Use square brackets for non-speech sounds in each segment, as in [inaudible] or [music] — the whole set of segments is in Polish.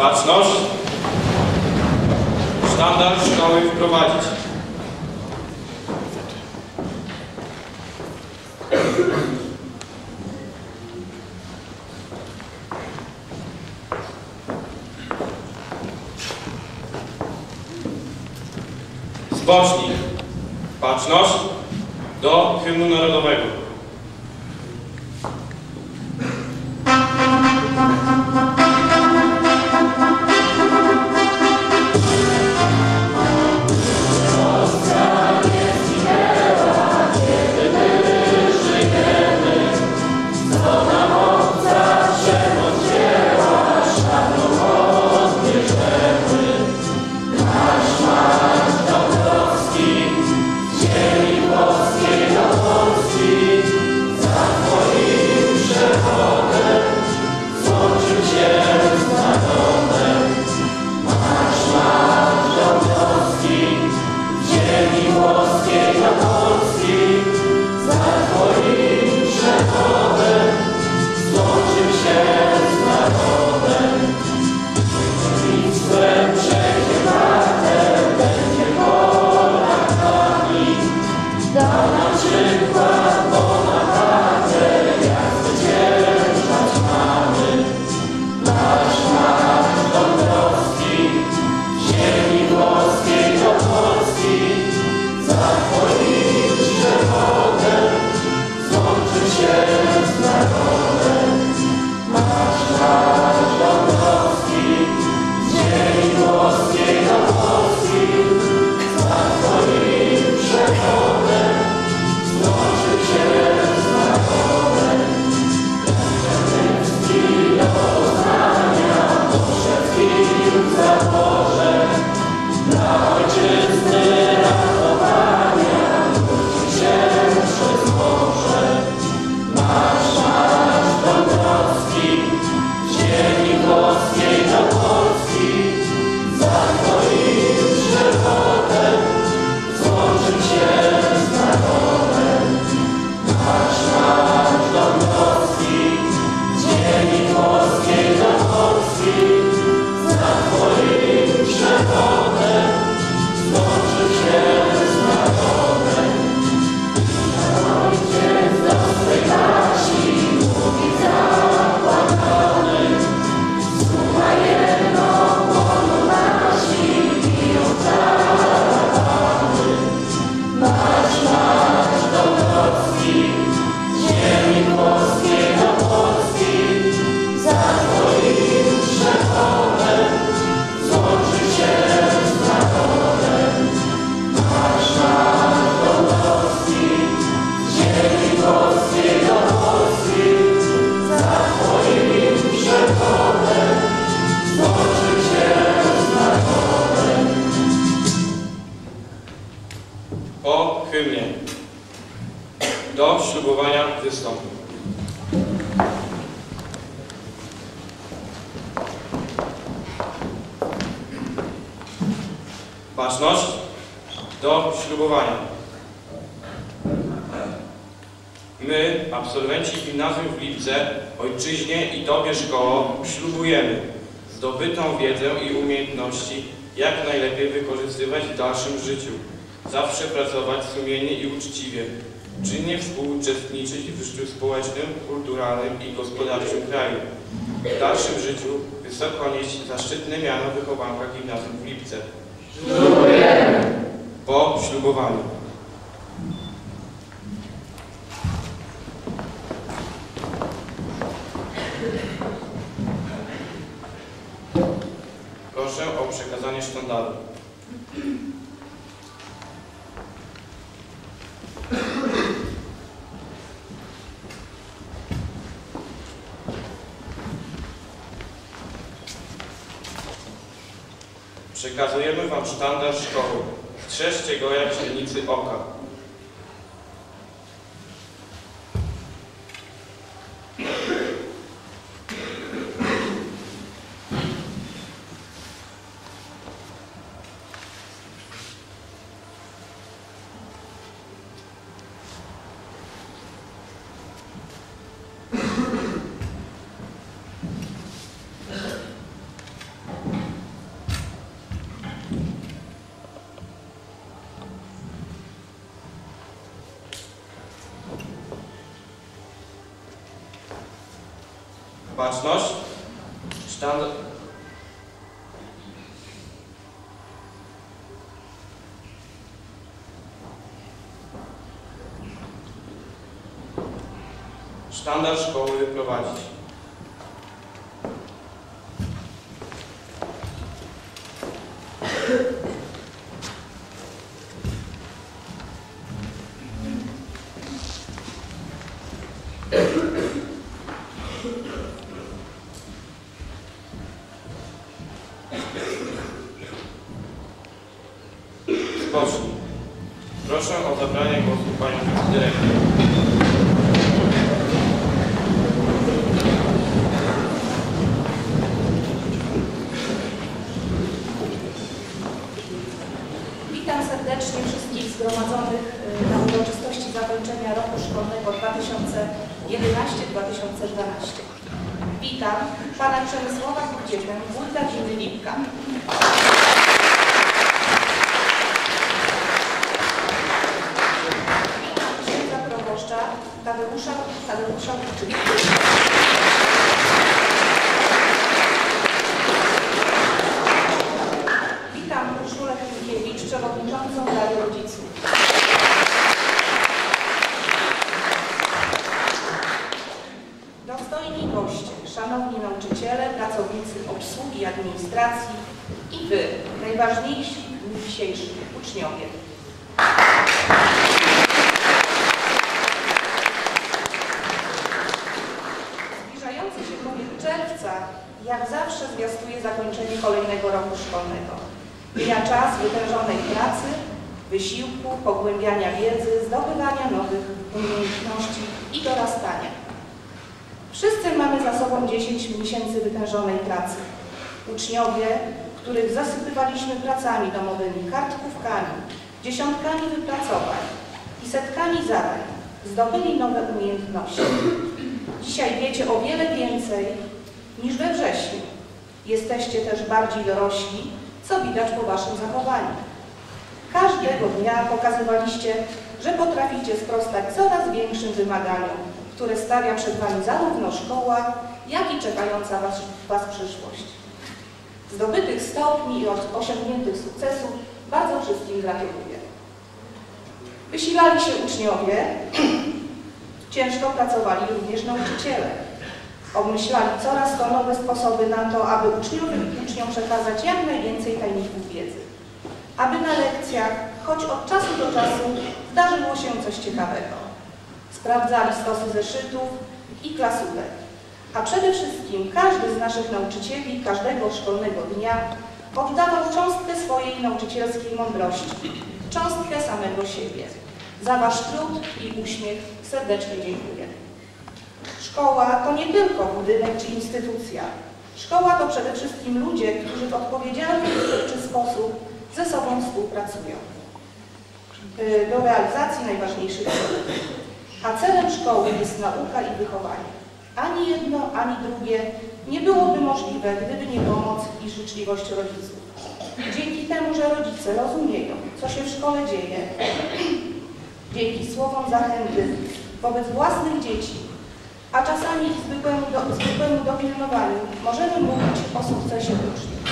Baczność. Sztandar szkoły wprowadzić. Spocznij. Baczność do hymnu narodowego. Baczność do ślubowania. My, absolwenci gimnazjum w Lipce, ojczyźnie i Tobie szkoło, ślubujemy zdobytą wiedzę i umiejętności jak najlepiej wykorzystywać w dalszym życiu, zawsze pracować sumiennie i uczciwie, czynnie współuczestniczyć w życiu społecznym, kulturalnym i gospodarczym kraju. W dalszym życiu wysoko nieść zaszczytne miano wychowanka gimnazjum w Lipce. Po ślubowaniu. Proszę o przekazanie sztandaru. Przekazujemy Wam sztandar szkoły. Strzeżcie go jak źrenicy oka. Baczność. Sztandar... Sztandar szkoły wyprowadzić. Spocznij. Proszę o zabranie głosu panią dyrektor. Witam serdecznie wszystkich zgromadzonych y, na uroczystości zakończenia roku szkolnego 2011-2012. Witam Pana Przemysława Kudzietę, wójta gminy Lipka. Witam księdza proboszcza Tadeusza, Tadeusza. Witam Urszulę Chmielkiewicz, Rady Rodziców. Dostojni goście, szanowni nauczyciele, pracownicy obsługi, administracji i Wy, najważniejsi dzisiejszym, uczniowie. Zbliżający się powiek czerwca, jak zawsze zwiastuje zakończenie kolejnego roku szkolnego. Mija czas wytężonej pracy, wysiłku, pogłębiania wiedzy, zdobywania nowych umiejętności i dorastania. Wszyscy mamy za sobą 10 miesięcy wytężonej pracy. Uczniowie, których zasypywaliśmy pracami domowymi, kartkówkami, dziesiątkami wypracowań i setkami zadań, zdobyli nowe umiejętności. Dzisiaj wiecie o wiele więcej niż we wrześniu. Jesteście też bardziej dorośli, co widać po waszym zachowaniu. Każdego dnia pokazywaliście, że potraficie sprostać coraz większym wymaganiom, które stawia przed wami zarówno szkoła, jak i czekająca was, was przyszłość. Zdobytych stopni i osiągniętych sukcesów bardzo wszystkim gratuluję. Wysilali się uczniowie, [clears throat] ciężko pracowali również nauczyciele. Obmyślali coraz to nowe sposoby na to, aby uczniom, uczniom przekazać jak najwięcej tajników wiedzy. Aby na lekcjach, choć od czasu do czasu, zdarzyło się coś ciekawego. Sprawdzali stosy zeszytów i klasówek. A przede wszystkim każdy z naszych nauczycieli każdego szkolnego dnia oddawał cząstkę swojej nauczycielskiej mądrości, cząstkę samego siebie. Za Wasz trud i uśmiech serdecznie dziękuję. Szkoła to nie tylko budynek czy instytucja. Szkoła to przede wszystkim ludzie, którzy w odpowiedzialny twórczy sposób ze sobą współpracują y, do realizacji najważniejszych celów. A celem szkoły jest nauka i wychowanie. Ani jedno, ani drugie nie byłoby możliwe, gdyby nie pomoc i życzliwość rodziców. Dzięki temu, że rodzice rozumieją, co się w szkole dzieje, [clears throat] dzięki słowom zachęty wobec własnych dzieci, a czasami zwykłemu, do, zwykłemu dopilnowaniu, możemy mówić o sukcesie uczniów.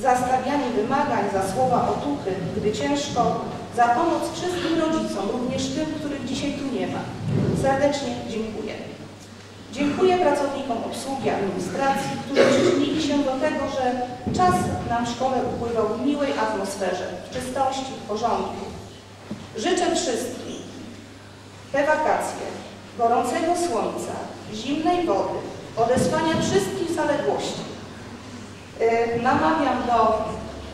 Za stawianie wymagań, za słowa otuchy, gdy ciężko, za pomoc wszystkim rodzicom, również tym, których dzisiaj tu nie ma. Serdecznie dziękuję. Dziękuję pracownikom obsługi administracji, którzy przyczynili się do tego, że czas nam w szkole upływał w miłej atmosferze, w czystości, w porządku. Życzę wszystkim te wakacje gorącego słońca, zimnej wody, odesłania wszystkich zaległości. Yy, Namawiam do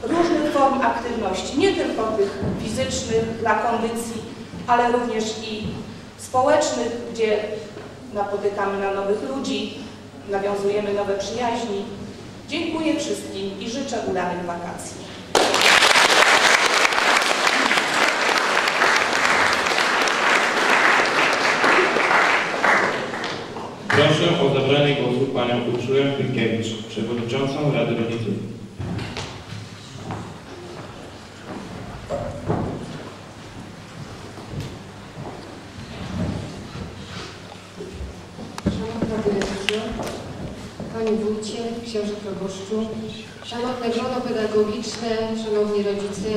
różnych form aktywności, nie tylko tych fizycznych dla kondycji, ale również i społecznych, gdzie napotykamy na nowych ludzi, nawiązujemy nowe przyjaźni. Dziękuję wszystkim i życzę udanych wakacji. Proszę o zabranie głosu panią Urszulę Chmielkiewicz, przewodniczącą Rady Rodziców. Panie Wójcie, Książę Proboszczu, Szanowne grono pedagogiczne, Szanowni rodzice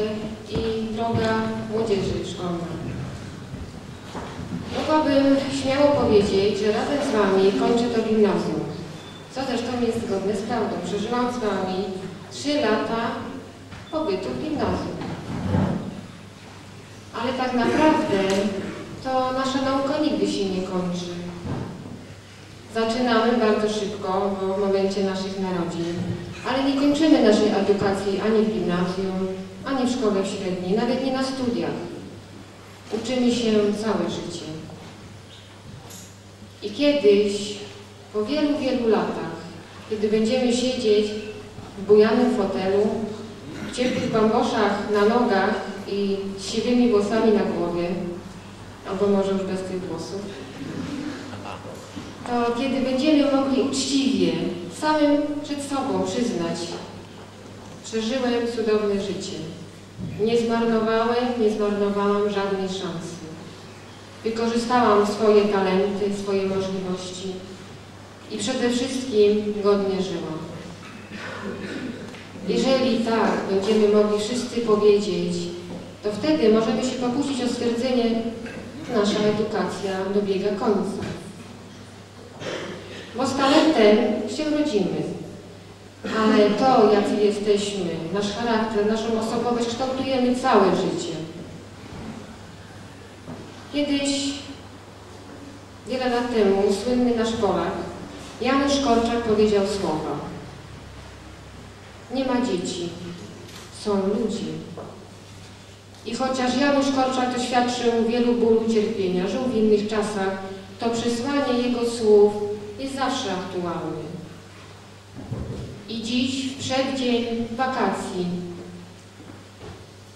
i droga młodzieży szkolna. Mogłabym śmiało powiedzieć, że razem z Wami kończę to gimnazjum, co zresztą jest zgodne z prawdą. Przeżyłam z Wami trzy lata pobytu w gimnazjum. Ale tak naprawdę to nasza nauka nigdy się nie kończy. Zaczynamy bardzo szybko, bo w momencie naszych narodzin, ale nie kończymy naszej edukacji ani w gimnazjum, ani w szkole średniej, nawet nie na studiach. Uczymy się całe życie. I kiedyś, po wielu, wielu latach, kiedy będziemy siedzieć w bujanym fotelu, w ciepłych bamboszach na nogach i siwymi włosami na głowie, albo może już bez tych włosów, to kiedy będziemy mogli uczciwie, samym przed sobą przyznać, przeżyłem cudowne życie. Nie zmarnowałem, nie zmarnowałam żadnej szansy. Wykorzystałam swoje talenty, swoje możliwości i przede wszystkim godnie żyłam. Jeżeli tak będziemy mogli wszyscy powiedzieć, to wtedy możemy się pokusić o stwierdzenie, nasza edukacja dobiega końca. Bo z talentem się rodzimy, ale to, jacy jesteśmy, nasz charakter, naszą osobowość kształtujemy całe życie. Kiedyś, wiele lat temu, słynny nasz Polak, Janusz Korczak powiedział słowa. Nie ma dzieci, są ludzie. I chociaż Janusz Korczak doświadczył wielu bólu cierpienia, żył w innych czasach, to przesłanie jego słów jest zawsze aktualny. I dziś, w przeddzień wakacji,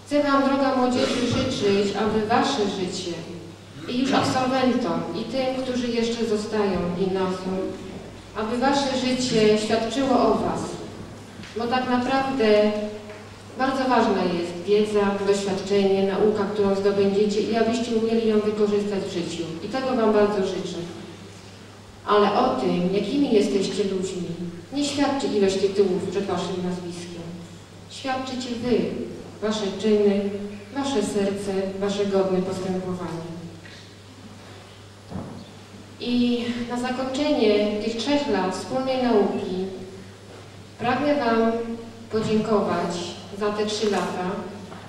chcę Wam, droga młodzieży, życzyć, aby Wasze życie i już absolwentom, i tym, którzy jeszcze zostają gimnazjum, aby Wasze życie świadczyło o Was. Bo tak naprawdę bardzo ważna jest wiedza, doświadczenie, nauka, którą zdobędziecie i abyście umieli ją wykorzystać w życiu. I tego Wam bardzo życzę. Ale o tym, jakimi jesteście ludźmi, nie świadczy ilość tytułów przed Waszym nazwiskiem. Świadczycie Wy, Wasze czyny, Wasze serce, Wasze godne postępowanie. I na zakończenie tych trzech lat wspólnej nauki pragnę Wam podziękować za te trzy lata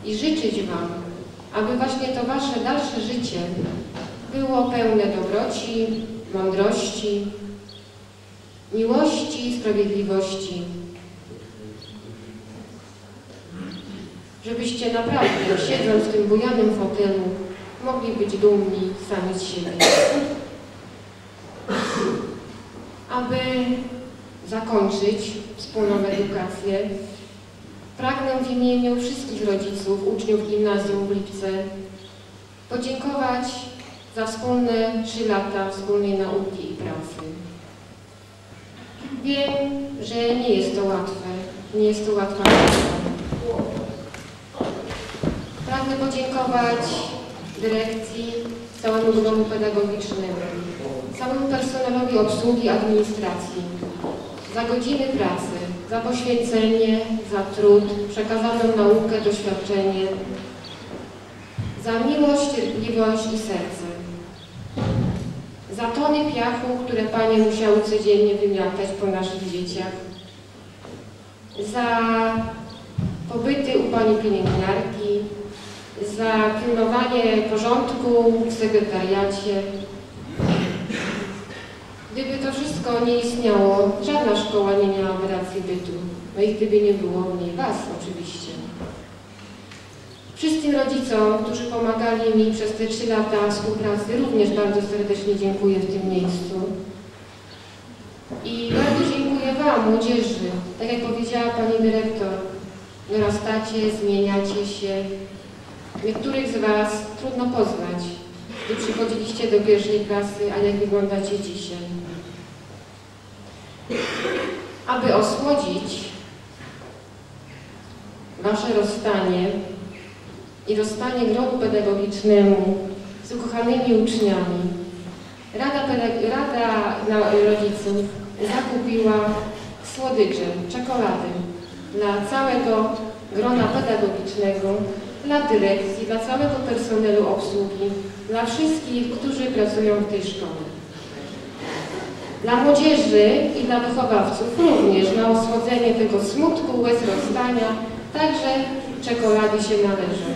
i życzyć Wam, aby właśnie to Wasze dalsze życie było pełne dobroci, mądrości, miłości i sprawiedliwości. Żebyście naprawdę, siedząc w tym bujanym fotelu, mogli być dumni sami z siebie. Aby zakończyć wspólną edukację, pragnę w imieniu wszystkich rodziców, uczniów gimnazjum w Lipce podziękować za wspólne trzy lata wspólnej nauki i pracy. Wiem, że nie jest to łatwe, nie jest to łatwa praca. Pragnę podziękować dyrekcji, całemu domu pedagogicznemu, całemu personelowi obsługi administracji za godziny pracy, za poświęcenie, za trud, przekazaną naukę, doświadczenie, za miłość, cierpliwość i serce. Za tony piachu, które Panie musiały codziennie wymiatać po naszych dzieciach. Za pobyty u Pani pielęgniarki, za pilnowanie porządku w sekretariacie. Nie istniało, żadna szkoła nie miałaby racji bytu. No i gdyby nie było w niej Was oczywiście. Wszystkim rodzicom, którzy pomagali mi przez te trzy lata współpracy, również bardzo serdecznie dziękuję w tym miejscu. I bardzo dziękuję Wam, młodzieży. Tak jak powiedziała Pani Dyrektor, dorastacie, zmieniacie się. Niektórych z Was trudno poznać, gdy przychodziliście do pierwszej klasy, a jak wyglądacie dzisiaj. Aby osłodzić Wasze rozstanie, i rozstanie gronu pedagogicznemu z ukochanymi uczniami. Rada, Rada Rodziców zakupiła słodycze, czekolady dla całego grona pedagogicznego, dla dyrekcji, dla całego personelu obsługi, dla wszystkich, którzy pracują w tej szkole. Dla młodzieży i dla wychowawców również na osłodzenie tego smutku, łez rozstania, także czekolady się należą.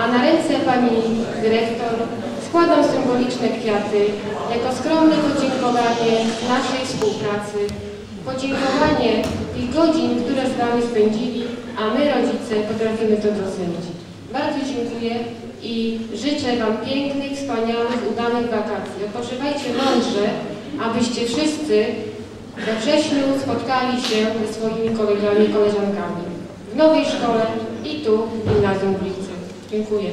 A na ręce pani dyrektor składam symboliczne kwiaty jako skromne podziękowanie naszej współpracy, podziękowanie tych godzin, które z Wami spędzili, a my rodzice potrafimy to docenić. Bardzo dziękuję i życzę Wam pięknych, wspaniałych, udanych wakacji. Odpoczywajcie mądrze, abyście wszyscy we wrześniu spotkali się ze swoimi kolegami i koleżankami w nowej szkole i tu w gimnazjum w. Dziękuję.